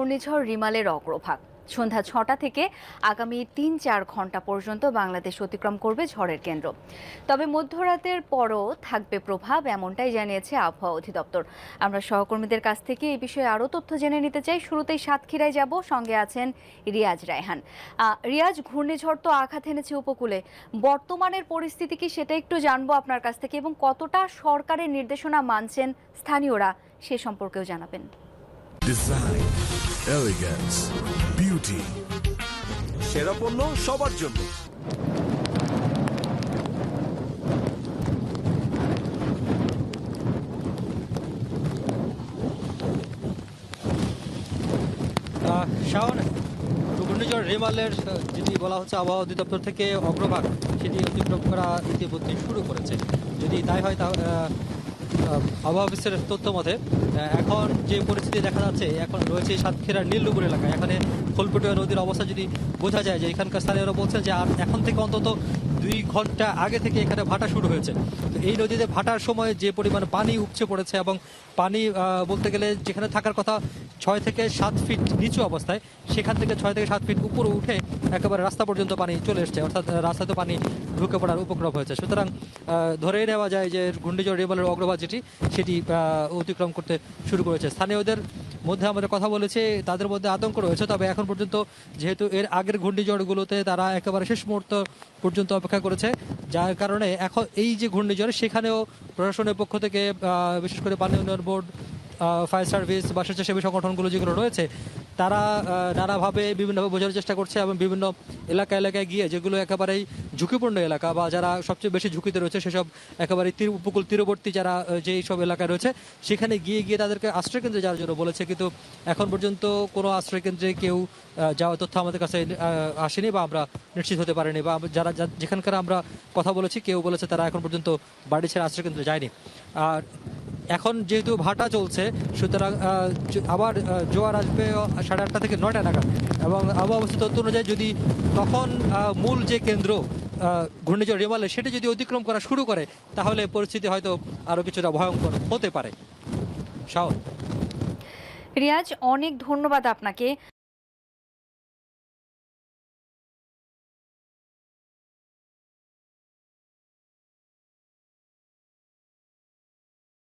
ঘূর্ণিঝড় রিমালের অগ্রভাগ। সন্ধ্যা ছটা থেকে আগামী তিন চার ঘণ্টা পর্যন্ত বাংলাদেশ অতিক্রম করবে ঝড়ের কেন্দ্র। তবে মধ্যরাতের পরও থাকবে প্রভাব, এমনটাই জানিয়েছে আবহাওয়া অধিদপ্তর। আমরা সহকর্মীদের কাছ থেকে এই বিষয়ে আরও তথ্য জেনে নিতে চাই। শুরুতেই সাতক্ষীরায় যাব, সঙ্গে আছেন রিয়াজ রায়হান। রিয়াজ, ঘূর্ণিঝড় তো আঘাত এনেছে উপকূলে। বর্তমানের পরিস্থিতি কি সেটা একটু জানব আপনার কাছ থেকে এবং কতটা সরকারের নির্দেশনা মানছেন স্থানীয়রা সে সম্পর্কেও জানাবেন। ডিজাইন এলিগেন্স বিউটি সেরা পণ্য সবার জন্য। আহ, শাওন ঘূর্ণিঝড় রেমালের যেটি বলা হচ্ছে আবহাওয়া অধিদপ্তর থেকে অগ্রভাগ সেটি অতিক্রম করা ইতিমধ্যে শুরু করেছে। যদি তাই হয় তা আবহাওয়া অফিসের তথ্য মতে এখন যে পরিস্থিতি দেখা যাচ্ছে, এখন রয়েছে সাতক্ষীরার নীলডুবুর এলাকায় এখানে ফুলপটুয়া নদীর অবস্থা যদি বোঝা যায় যে এখানকার স্থানীয়রা বলছেন যে আর এখন থেকে অন্তত দুই ঘণ্টা আগে থেকে এখানে ভাটা শুরু হয়েছে। তো এই নদীতে ভাটার সময় যে পরিমাণ পানি উপচে পড়েছে এবং পানি বলতে গেলে যেখানে থাকার কথা ছয় থেকে সাত ফিট নিচু অবস্থায়, সেখান থেকে ছয় থেকে সাত ফিট উপরে উঠে একেবারে রাস্তা পর্যন্ত পানি চলে এসছে। অর্থাৎ রাস্তাতে পানি ঢুকে পড়ার উপক্রম হয়েছে। সুতরাং ধরেই নেওয়া যায় যে ঘূর্ণিঝড় রেমালের অগ্রভাগ যেটি সেটি অতিক্রম করতে শুরু করেছে। স্থানীয়দের মধ্যে আমাদের কথা বলেছে, তাদের মধ্যে আতঙ্ক রয়েছে, তবে এখন পর্যন্ত যেহেতু এর আগের ঘূর্ণিঝড়গুলোতে তারা একেবারে শেষ মুহূর্ত পর্যন্ত অপেক্ষা করেছে, যার কারণে এখন এই যে ঘূর্ণিঝড়, সেখানেও প্রশাসনের পক্ষ থেকে বিশেষ করে পানি উন্নয়ন বোর্ড ফায়ার সার্ভিস বা স্বেচ্ছাসেবী সংগঠনগুলো যেগুলো রয়েছে তারা নানাভাবে বিভিন্নভাবে বোঝার চেষ্টা করছে এবং বিভিন্ন এলাকা এলাকায় গিয়ে যেগুলো একেবারেই ঝুঁকিপূর্ণ এলাকা বা যারা সবচেয়ে বেশি ঝুঁকিতে রয়েছে সেসব একেবারে তীর, উপকূল তীরবর্তী যারা যেই সব এলাকায় রয়েছে, সেখানে গিয়ে গিয়ে তাদেরকে আশ্রয়কেন্দ্রে যাওয়ার জন্য বলেছে। কিন্তু এখন পর্যন্ত কোনো আশ্রয়কেন্দ্রে কেউ যাওয়ার তথ্য আমাদের কাছে আসেনি বা আমরা নিশ্চিত হতে পারিনি বা যারা যেখানকার আমরা কথা বলেছি, কেউ বলেছে তারা এখন পর্যন্ত বাড়ি ছেড়ে আশ্রয়কেন্দ্রে যায়নি। আর এখন যেহেতু ভাটা চলছে, সুতরাং আবার জোয়ার আসবে সাড়ে আটটা থেকে নটা নাগাদ। এবং আবহাওয়া অবস্থা তথ্য অনুযায়ী যদি তখন মূল যে কেন্দ্র ঘূর্ণিঝড় রেমালে সেটি যদি অতিক্রম করা শুরু করে, তাহলে পরিস্থিতি হয়তো আরও কিছুটা ভয়ঙ্কর হতে পারে। শাওন। রিয়াজ, অনেক ধন্যবাদ আপনাকে।